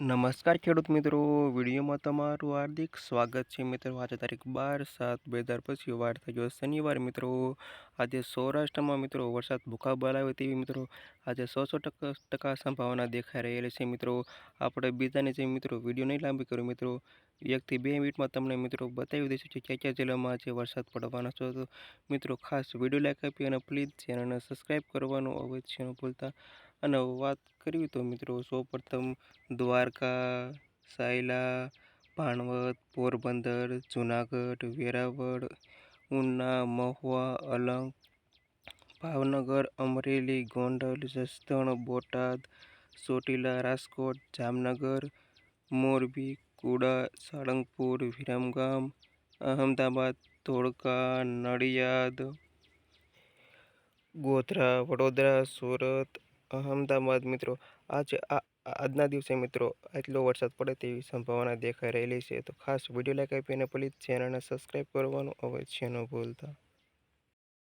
નમસ્કાર ખેડૂત મિત્રો, વિડીયોમાં તમારું હાર્દિક સ્વાગત છે. મિત્રો, આજે તારીખ બાર સાત બે હજાર પછી વાર થયો શનિવાર. મિત્રો, આજે સૌરાષ્ટ્રમાં મિત્રો વરસાદ ભૂખા બોલાવે તેવી મિત્રો આજે સો સો ટકા ટકા સંભાવના દેખાઈ રહેલી છે. મિત્રો, આપણે બીજાની જે મિત્રો વીડિયો નહીં લાંબી કર્યો મિત્રો એકથી બે મિનિટમાં તમને મિત્રો બતાવી દઈશું કે કયા કયા જિલ્લામાં આજે વરસાદ પડવાનો છે. તો મિત્રો, ખાસ વીડિયો લાઈક આપી અને પ્લીઝ ચેનલને સબસ્ક્રાઈબ કરવાનું અવશ્ય ન ભૂલતા. અને વાત કરવી તો મિત્રો, સૌપ્રથમ દ્વારકા, સાયલા ભાણવત પોરબંદર, જુનાગઢ, વેરાવળ, ઉના, મહુવા, અલંગ, ભાવનગર, અમરેલી, ગોંડલ, જસદણ, બોટાદ, ચોટીલા, રાજકોટ, જામનગર, મોરબી, કુડા, સાળંગપુર, વિરમગામ, અહમદાબાદ, ધોળકા, નડિયાદ, ગોધરા, વડોદરા, સુરત અહમદાબાદ મિત્રો, આજે આજના દિવસે મિત્રો, આટલો વરસાદ પડે તેવી સંભાવના દેખાઈ રહેલી છે. તો ખાસ વીડિયો લાઈક આપીને પ્લીઝ ચેનલને સબસ્ક્રાઈબ કરવાનું અવશ્ય ન ભૂલતા.